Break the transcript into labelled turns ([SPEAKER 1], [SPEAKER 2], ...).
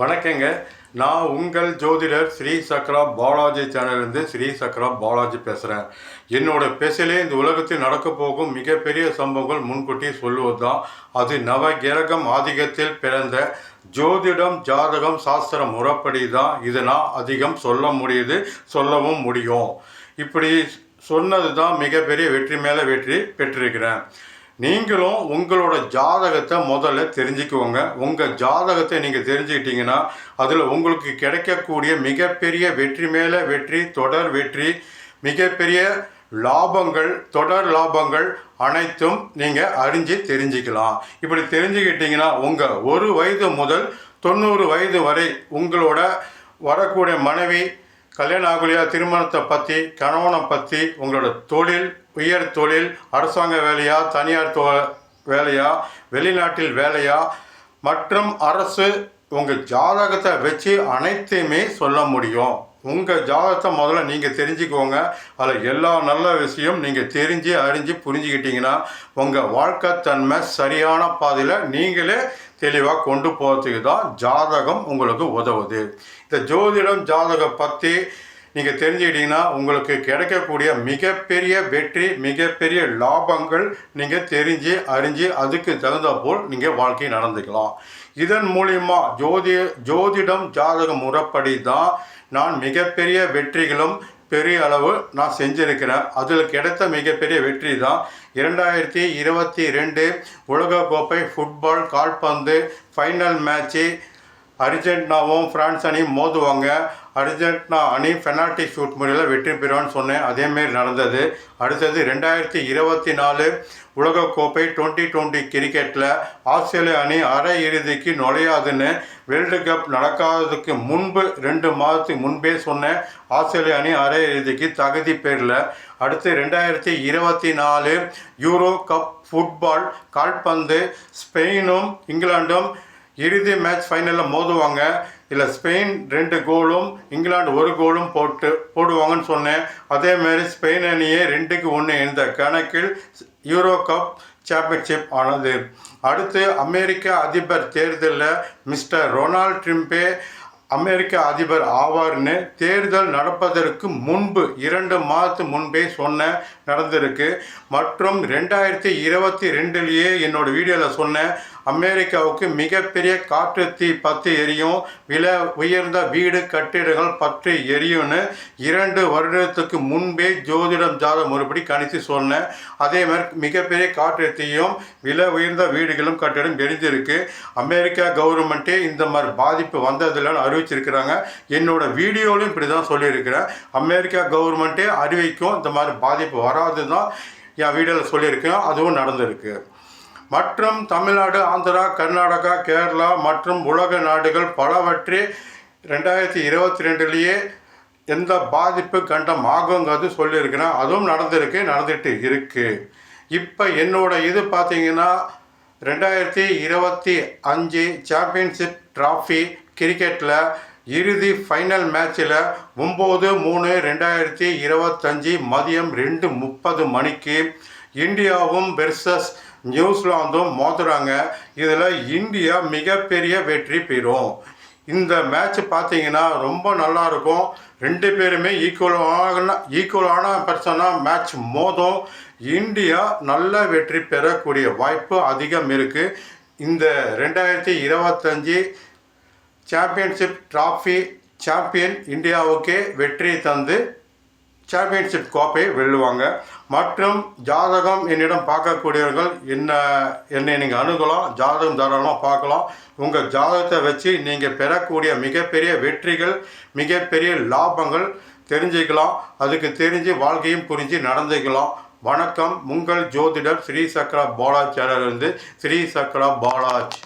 [SPEAKER 1] வணக்கங்க. நான் உங்கள் ஜோதிடர் ஸ்ரீ சக்ரா பாலாஜி சேனல்லேருந்து ஸ்ரீ சக்ரா பாலாஜி பேசுகிறேன் என்னோடய பேசலே இந்த உலகத்தில் நடக்க போகும் மிகப்பெரிய சம்பவங்கள் முன்கூட்டி சொல்லுவது தான் அது நவ கிரகம் ஆதிக்கத்தில் பிறந்த ஜோதிடம் ஜாதகம் சாஸ்திர முறைப்படி தான் இதை நான் அதிகம் சொல்ல முடியுது சொல்லவும் முடியும். இப்படி சொன்னது தான் மிகப்பெரிய வெற்றி மேலே வெற்றி பெற்றிருக்கிறேன். நீங்களும் உங்களோட ஜாதகத்தை முதல்ல தெரிஞ்சுக்குவோங்க. உங்கள் ஜாதகத்தை நீங்கள் தெரிஞ்சுக்கிட்டீங்கன்னா அதில் உங்களுக்கு கிடைக்கக்கூடிய மிகப்பெரிய வெற்றி மேலே வெற்றி தொடர் வெற்றி மிகப்பெரிய லாபங்கள் தொடர் லாபங்கள் அனைத்தும் நீங்கள் அறிஞ்சு தெரிஞ்சுக்கலாம். இப்படி தெரிஞ்சுக்கிட்டீங்கன்னா உங்கள் ஒரு வயது முதல் தொண்ணூறு வயது வரை உங்களோட வரக்கூடிய மனைவி கல்யாண ஆகுலியா திருமணத்தை பற்றி கணவனை பற்றி உங்களோட தொழில் உயர் தொழில் அரசாங்க வேலையா தனியார் தொ வேலையா வெளிநாட்டில் வேலையா மற்றும் அரசு உங்கள் ஜாதகத்தை வச்சு அனைத்தையுமே சொல்ல முடியும். உங்கள் ஜாதகத்தை முதல்ல நீங்கள் தெரிஞ்சுக்கோங்க. அதில் எல்லா நல்ல விஷயம் நீங்கள் தெரிஞ்சு அறிஞ்சு புரிஞ்சுக்கிட்டீங்கன்னா உங்கள் வாழ்க்கை தன்மை சரியான பாதையில் நீங்களே தெளிவாக கொண்டு போகிறதுக்கு தான் ஜாதகம் உங்களுக்கு உதவுது. இந்த ஜோதிடம் ஜாதகம் பற்றி நீங்கள் தெரிஞ்சுக்கிட்டீங்கன்னா உங்களுக்கு கிடைக்கக்கூடிய மிகப்பெரிய வெற்றி மிகப்பெரிய லாபங்கள் நீங்கள் தெரிஞ்சு அறிஞ்சு அதுக்கு தகுந்த போல் நீங்கள் வாழ்க்கையை நடந்துக்கலாம். இதன் மூலிமா ஜோதி ஜோதிடம் ஜாதக முறைப்படி தான் நான் மிகப்பெரிய வெற்றிகளும் பெரிய அளவு நான் செஞ்சுருக்கிறேன். அதில் கிடைத்த மிகப்பெரிய வெற்றி தான் இரண்டாயிரத்தி இருபத்தி ரெண்டு உலகக்கோப்பை ஃபுட்பால் கால்பந்து ஃபைனல் மேட்ச்சு அர்ஜென்டினாவும் ஃப்ரான்ஸ் அணியும் மோதுவாங்க. அர்ஜென்டினா அணி பெனால்டி ஷூட் முறையில் வெற்றி பெறுவான்னு சொன்னேன். அதேமாரி நடந்தது. அடுத்தது ரெண்டாயிரத்தி இருபத்தி நாலு உலகக்கோப்பை டுவெண்ட்டி டுவெண்ட்டி கிரிக்கெட்டில் ஆஸ்திரேலிய அணி அரை இறுதிக்கு நுழையாதுன்னு வேர்ல்டு கப் நடக்காததுக்கு முன்பு ரெண்டு மாதத்துக்கு முன்பே சொன்னேன். ஆஸ்திரேலிய அணி அரை இறுதிக்கு தகுதி பெறல. அடுத்து ரெண்டாயிரத்தி இருபத்தி நாலு யூரோ கப் ஃபுட்பால் கால்பந்து ஸ்பெயினும் இங்கிலாண்டும் இறுதி மேட்ச் ஃபைனலில் மோதுவாங்க. இல்லை ஸ்பெயின் ரெண்டு கோலும் இங்கிலாந்து ஒரு கோலும் போட்டு போடுவாங்கன்னு சொன்னேன். அதேமாரி ஸ்பெயின் அணியே ரெண்டுக்கு ஒன்று இந்த கணக்கில் யூரோ கப் சாம்பியன்ஷிப் ஆனது. அடுத்து அமெரிக்க அதிபர் தேர்தலில் மிஸ்டர் ரொனால்ட் ட்ரிம்பே அமெரிக்க அதிபர் ஆவார்னு தேர்தல் நடப்பதற்கு முன்பு இரண்டு மாதத்து முன்பே சொன்ன நடந்திருக்கு. மற்றும் ரெண்டாயிரத்தி இருபத்தி ரெண்டுலேயே என்னோட வீடியோவில் சொன்னேன் அமெரிக்காவுக்கு மிகப்பெரிய காற்று தீ பற்றி எரியும். விலை உயர்ந்த வீடு கட்டிடங்கள் பற்றி எரியும்னு இரண்டு வருடத்துக்கு முன்பே ஜோதிடம் ஜாதம் ஒருபடி கணித்து சொன்னேன். அதே மாதிரி மிகப்பெரிய காற்று தீயும் விலை உயர்ந்த வீடுகளும் கட்டிடம் எரிஞ்சிருக்கு. அமெரிக்கா கவர்மெண்ட்டே இந்த மாதிரி பாதிப்பு வந்ததில்லைன்னு அறிவிச்சிருக்கிறாங்க. என்னோட வீடியோலையும் இப்படி தான் சொல்லியிருக்கிறேன். அமெரிக்கா கவர்மெண்ட்டே அறிவிக்கும் இந்த மாதிரி பாதிப்பு வராது தான் என் வீடியோவில் சொல்லியிருக்கேன். அதுவும் நடந்திருக்கு. மற்றும் தமிழ்நாடு ஆந்திரா கர்நாடகா கேரளா மற்றும் உலக நாடுகள் பலவற்றை ரெண்டாயிரத்தி இருபத்தி ரெண்டுலேயே எந்த பாதிப்பு கண்டம் ஆகுங்கிறது சொல்லியிருக்கிறேன் அதுவும் நடந்திருக்கு நடந்துட்டு இருக்குது இப்போ என்னோட இது பார்த்தீங்கன்னா ரெண்டாயிரத்தி இருபத்தி அஞ்சு சாம்பியன்ஷிப் ட்ராஃபி கிரிக்கெட்டில் இறுதி ஃபைனல் மேட்ச்சில் ஒம்பது மூணு ரெண்டாயிரத்தி இருபத்தஞ்சி மதியம் ரெண்டு முப்பது மணிக்கு இந்தியாவும் வெர்சஸ் நியூசிலாந்தும் மோதுறாங்க. இதில் இந்தியா மிகப்பெரிய வெற்றி பெறும். இந்த மேட்ச் பார்த்தீங்கன்னா ரொம்ப நல்லா இருக்கும். ரெண்டு பேருமே ஈக்குவலான ஈக்குவலான பர்சனாக மேட்ச் மோதும். இந்தியா நல்ல வெற்றி பெறக்கூடிய வாய்ப்பு அதிகம் இருக்குது இந்த ரெண்டாயிரத்தி இருபத்தஞ்சி சாம்பியன்ஷிப் ட்ராஃபி சாம்பியன் இந்தியாவுக்கே வெற்றி தந்து சாம்பியன்ஷிப் கோப்பையை வெல்லுவாங்க. மற்றும் ஜாதகம் என்னிடம் பார்க்கக்கூடியவர்கள் என்ன என்னை நீங்கள் அணுகலாம் ஜாதகம் தாராளமாக பார்க்கலாம். உங்கள் ஜாதகத்தை வச்சு நீங்கள் பெறக்கூடிய மிகப்பெரிய வெற்றிகள் மிகப்பெரிய லாபங்கள் தெரிஞ்சுக்கலாம். அதுக்கு தெரிஞ்சு வாழ்க்கையும் புரிஞ்சு நடந்துக்கலாம். வணக்கம். உங்கள் ஜோதிடர் ஸ்ரீ சக்கரா பாலாஜ் ஸ்ரீ சக்கரா பாலாஜ்.